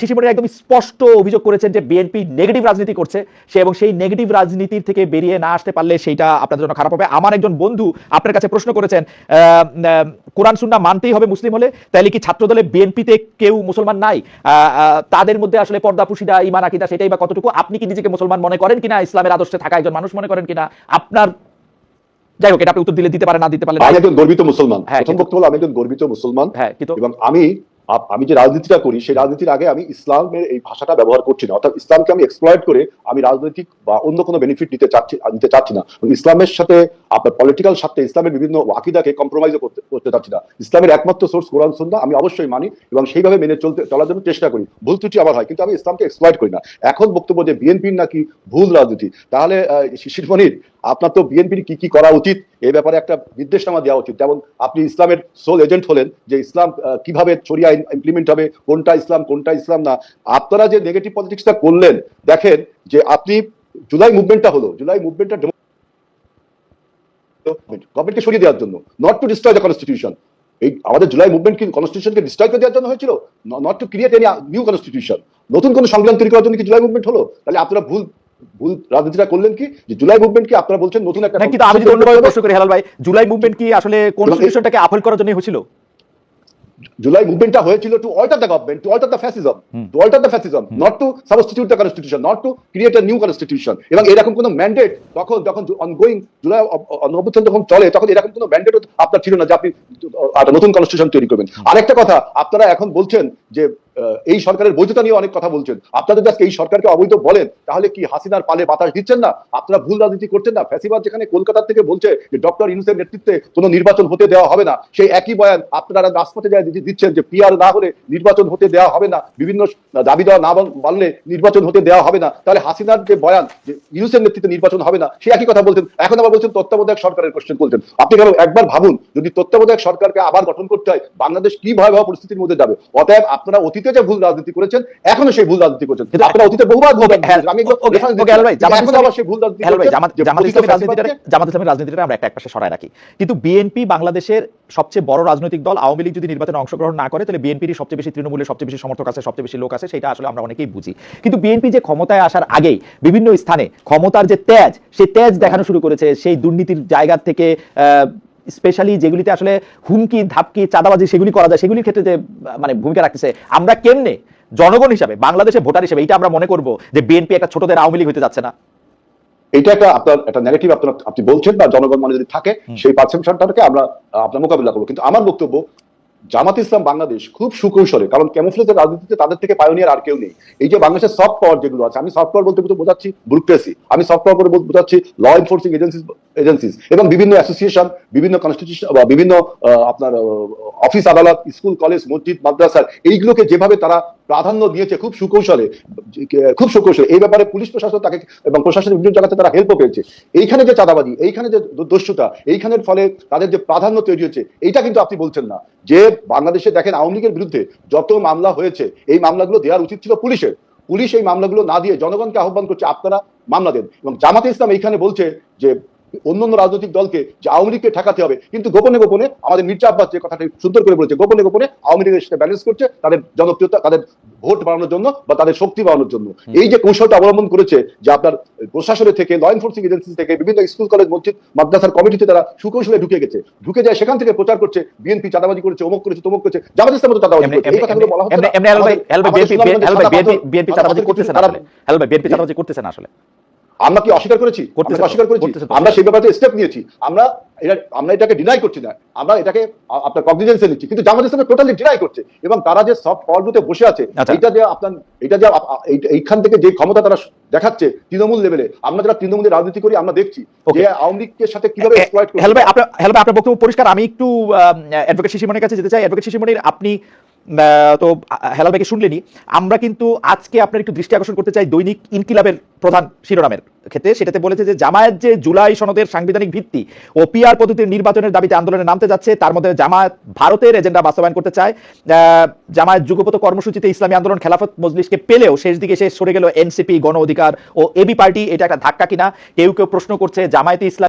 শিশিমণি একদম স্পষ্ট অভিযোগ করেছেন যে বিএনপি নেগেটিভ রাজনীতি করছে। সে এবং সেই নেগেটিভ রাজনীতির থেকে বেরিয়ে না আসতে পারলে সেইটা আপনাদের জন্য খারাপ হবে। আমার একজন বন্ধু আপনার কাছে প্রশ্ন করেছেন কোরআন সুন্না মানতেই হবে মুসলিম হলে তাহলে কি ছাত্রদলে বিএনপিতে কেউ মুসলমান নাই? তাদের মধ্যে আসলে পর্দা পুশিদা ইমান আকিদা সেটাই বা কতটুকু? আপনি কি নিজেকে মুসলমান মনে করেন কিনা? ইসলামের আদর্শে থাকা একজন মানুষ মনে করেন কিনা? আপনার যাই হোক এটা আপনি উত্তর দিলে দিতে পারে না দিতে পারে আমি একজন গর্বিত মুসলমান। হ্যাঁ, প্রথম বক্তব্য আমি একজন গর্বিত মুসলমান হ্যাঁ এবং আমি আমি যে রাজনীতিটা করি, সেই রাজনীতির আগে আমি ইসলামের এই ভাষাটা ব্যবহার করছি না। অর্থাৎ ইসলামকে আমি এক্সপ্লয়েট করে আমি রাজনৈতিক বা অন্য কোনো বেনিফিট নিতে চাচ্ছি নিতে চাচ্ছি না। ইসলামের সাথে আপনার পলিটিক্যাল সাথে ইসলামের বিভিন্ন আকিদাকে কম্প্রোমাইজ করতে করতে চাচ্ছি না। ইসলামের একমাত্র সোর্স কোরআন সুন্নাহ আমি অবশ্যই মানি এবং সেইভাবে মেনে চলতে চলার জন্য চেষ্টা করি। ভুল ত্রুটি আবার হয় কিন্তু আমি ইসলামকে এক্সপ্লয়েট করি না। এখন বক্তব্য যে বিএনপির নাকি ভুল রাজনীতি তাহলে আহ, শিশির মনির আপনার তো বিএনপির কি কি করা উচিত? এই ব্যাপারে একটা নির্দেশনামা দেওয়া উচিত। যেমন আপনি ইসলামের সোল এজেন্ট হলেন যে ইসলাম কীভাবে ছড়িয়া ইমপ্লিমেন্ট হবে কোনটা ইসলাম কোনটা ইসলাম না। আপনারা যে নেগেটিভ পলিটিক্সটা করলেন দেখেন যে আপনি জুলাই মুভমেন্টটা হলো জুলাই মুভমেন্টটা গভর্নমেন্টকে সরিয়ে দেওয়ার জন্য not to destroy the constitution এই আমাদের জুলাই মুভমেন্ট কি কনস্টিটিউশনকে ডিস্ট্রয় করে দেওয়ার জন্য হয়েছিল? Not to create any new constitution নতুন কোন সংবিধান তৈরি করার জন্য কি জুলাই মুভমেন্ট হলো? তাহলে আপনারা ভুল ভুল রাজনীতিটা করলেন কি? যে জুলাই মুভমেন্ট কি আপনারা বলছেন নতুন একটা কিন্তু আমি যদি অন্যভাবে প্রশ্ন করি হেলাল ভাই জুলাই মুভমেন্ট কি আসলে কনস্টিটিউশনটাকে আফল করার জন্য হয়েছিল? জুলাই মুভমেন্টটা হয়েছিল to alter the government to alter the fascism to alter the fascism not to substitute the constitution not to create new constitution এবং এরকম কোনো ম্যান্ডেট তখন যখন অনগোয়িং জুলাই অনবর্তন যখন চলে তখন এরকম কোনো ম্যান্ডেট আপনার ছিল না যে আপনি নতুন কনস্টিটিউশন তৈরি করবেন। আরেকটা কথা আপনারা এখন বলছেন যে এই সরকারের বৈধতা নিয়ে অনেক কথা বলছেন। যদি আজকে এই সরকারকে অবৈধ বলেন, তাহলে কি হাসিনার পালে বাতাস দিচ্ছেন না? আপনারা ভুল রাজনীতি করছেন না? ফ্যাসিবাদ যেখানে কলকাতা থেকে বলছে যে ডক্টর ইউনুসের নেতৃত্বে কোনো নির্বাচন হতে দেওয়া হবে না, সেই একই বয়ান আপনারা রাজপথে যায় দিচ্ছেন যে পিআর না হলে নির্বাচন হতে দেওয়া হবে না। বিভিন্ন দাবি দেওয়া না মানলে নির্বাচন হতে দেওয়া হবে না। তাহলে হাসিনার যে বয়ান যে ইউনুসের নেতৃত্বে নির্বাচন হবে না, সে একই কথা বলছেন। এখন আবার বলছেন তত্ত্বাবধায়ক সরকারের কোশ্চেন বলছেন আপনি কেন একবার ভাবুন, যদি তত্ত্বাবধায়ক সরকারকে আবার গঠন করতে হয়, বাংলাদেশ কি ভয়াবহ পরিস্থিতির মধ্যে যাবে? অতএব আপনারা অতীতে যে ভুল রাজনীতি করেছেন এখনও সেই ভুল রাজনীতি করছেন আপনারা অতীতে বহুবার ভুল হ্যাঁ, আমি জামাত ইসলামের রাজনীতিটা আমরা একটা একটা সরায় রাখি কিন্তু বিএনপি বাংলাদেশের সবচেয়ে বড় রাজনৈতিক দল আওয়ামী লীগ যদি নির্বাচনে অংশগ্রহণ না করে তাহলে বিএনপির সবচেয়ে বেশি তৃণমূলের সবচেয়ে বেশি সমর্থক আছে সবচেয়ে বেশি লোক আছে সেটা আসলে আমরা অনেকেই বুঝি কিন্তু বিএনপি যে ক্ষমতায় আসার আগেই বিভিন্ন স্থানে ক্ষমতার যে তেজ সেই তেজ দেখানো শুরু করেছে সেই দুর্নীতির জায়গা থেকে স্পেশালি যেগুলিতে আসলে হুমকি ধাপকি চাঁদাবাজি সেগুলি করা যায় সেগুলির ক্ষেত্রে যে মানে ভূমিকা রাখতেছে আমরা কেমনে জনগণ হিসাবে বাংলাদেশে ভোটার হিসেবে এটা আমরা মনে করব যে বিএনপি একটা ছোটদের আওয়ামী লীগ হতে যাচ্ছে না। এটা একটা আপনার একটা নেগেটিভ আপনার আপনি বলছেন বা জনগণ মানে যদি থাকে সেই পারসেপশনটাকে আমরা আপনার মোকাবিলা করব। কিন্তু আমার বক্তব্য জামাত ইসলাম বাংলাদেশ খুব সুকৌশলে কারণ ক্যামোফ্লেজের রাজনীতিতে তাদের থেকে পায়োনিয়ার আর কেউ নেই। এই যে বাংলাদেশের সফট পাওয়ার যেগুলো আছে আমি সফট পাওয়ার বলতে বোঝাচ্ছি ব্যুরোক্রেসি আমি সফট পাওয়ার বলে বোঝাচ্ছি ল এনফোর্সিং এজেন্সিস এজেন্সিস এবং বিভিন্ন অ্যাসোসিয়েশন বিভিন্ন কনস্টিটিউশন বা বিভিন্ন আপনার অফিস আদালত স্কুল কলেজ মসজিদ, মাদ্রাসার এইগুলোকে যেভাবে তারা প্রাধান্য দিয়েছে খুব সুকৌশলে খুব সুকৌশলে। এই ব্যাপারে পুলিশ প্রশাসন তাকে এবং প্রশাসনের বিভিন্ন জায়গাতে তারা হেল্পও পেয়েছে। এইখানে যে চাঁদাবাজি, এইখানে যে দস্যুতা এইখানের ফলে তাদের যে প্রাধান্য তৈরি হচ্ছে, এইটা কিন্তু আপনি বলছেন না। যে বাংলাদেশে দেখেন আওয়ামী লীগের বিরুদ্ধে যত মামলা হয়েছে, এই মামলাগুলো দেওয়ার উচিত ছিল পুলিশের। পুলিশ এই মামলাগুলো না দিয়ে জনগণকে আহ্বান করছে, আপনারা মামলা দেন। এবং জামাতে ইসলাম এইখানে বলছে যে অন্যান্য রাজনৈতিক দলকে যে আওয়ামী লীগকে ঠেকাতে হবে। কিন্তু গোপনে গোপনে আমাদের মির্জা আব্বাস যে কথাটা সুন্দর করে বলেছে গোপনে গোপনে আওয়ামী লীগের সাথে ব্যালেন্স করছে তাদের জনপ্রিয়তা তাদের ভোট বাড়ানোর জন্য বা তাদের শক্তি বাড়ানোর জন্য। এই যে কৌশলটা অবলম্বন করেছে যে আপনার প্রশাসনের থেকে ল এনফোর্সিং এজেন্সি থেকে বিভিন্ন স্কুল কলেজ মসজিদ মাদ্রাসার কমিটিতে তারা সুকৌশলে ঢুকে গেছে। ঢুকে যায় সেখান থেকে প্রচার করছে বিএনপি চাঁদাবাজি করেছে অমুক করেছে তমুক করেছে জামাত ইসলাম তো চাঁদাবাজি করেছে। এই কথাগুলো বলা হচ্ছে বিএনপি- চাঁদাবাজি করতেছে না আসলে। বিএনপি চাঁদাবাজি করতেছে না আসলে। আমরা কি অস্বীকার করেছি? অস্বীকার করেছি? আমরা সেই ব্যাপারে স্টেপ নিয়েছি। আমরা এটা আমরা এটাকে ডিনাই করছি না। আমরা এটাকে আপনার কগনিজেন্সে নিচ্ছি। কিন্তু জামাত ইসলামে টোটালি ডিনাই করছে। এবং তারা যে সব পর্বতে বসে আছে আচ্ছা। এটা যে আপনার এটা যে এইখান থেকে যে ক্ষমতা তারা দেখাচ্ছে তৃণমূল লেভেলে আমরা যারা তৃণমূলের রাজনীতি করি আমরা দেখছি যে আওয়ামী লীগের সাথে কীভাবে করছে। ভাই আপনার হেল ভাই আপনার বক্তব্য পরিষ্কার। আমি একটু অ্যাডভোকেট শিশিমণির কাছে যেতে চাই। অ্যাডভোকেট শিশিমণির আপনি তো হেলাল ভাইকে শুনলেনি আমরা কিন্তু আজকে আপনার একটু দৃষ্টি আকর্ষণ করতে চাই দৈনিক ইনকিলাবের প্রধান শিরোনামের ক্ষেত্রে। সেটাতে বলেছে যে, জামায়াত যে জুলাই সনদের সাংবিধানিক ভিত্তি ও পিআর পদ্ধতির নির্বাচনের দাবিতে আন্দোলনে নামতে যাচ্ছে, তার মধ্যে জামায়াত ভারতের এজেন্ডা বাস্তবায়ন করতে চায়। জামায়াত যুগপত কর্মসূচিতে ইসলামী আন্দোলন খেলাফত মজলিসকে পেলেও শেষ দিকে সে সরে গেল এনসিপি, গণ অধিকার ও এবি পার্টি। এটা একটা ধাক্কা কিনা? কেউ কেউ প্রশ্ন করছে, জামায়াতে ইসলাম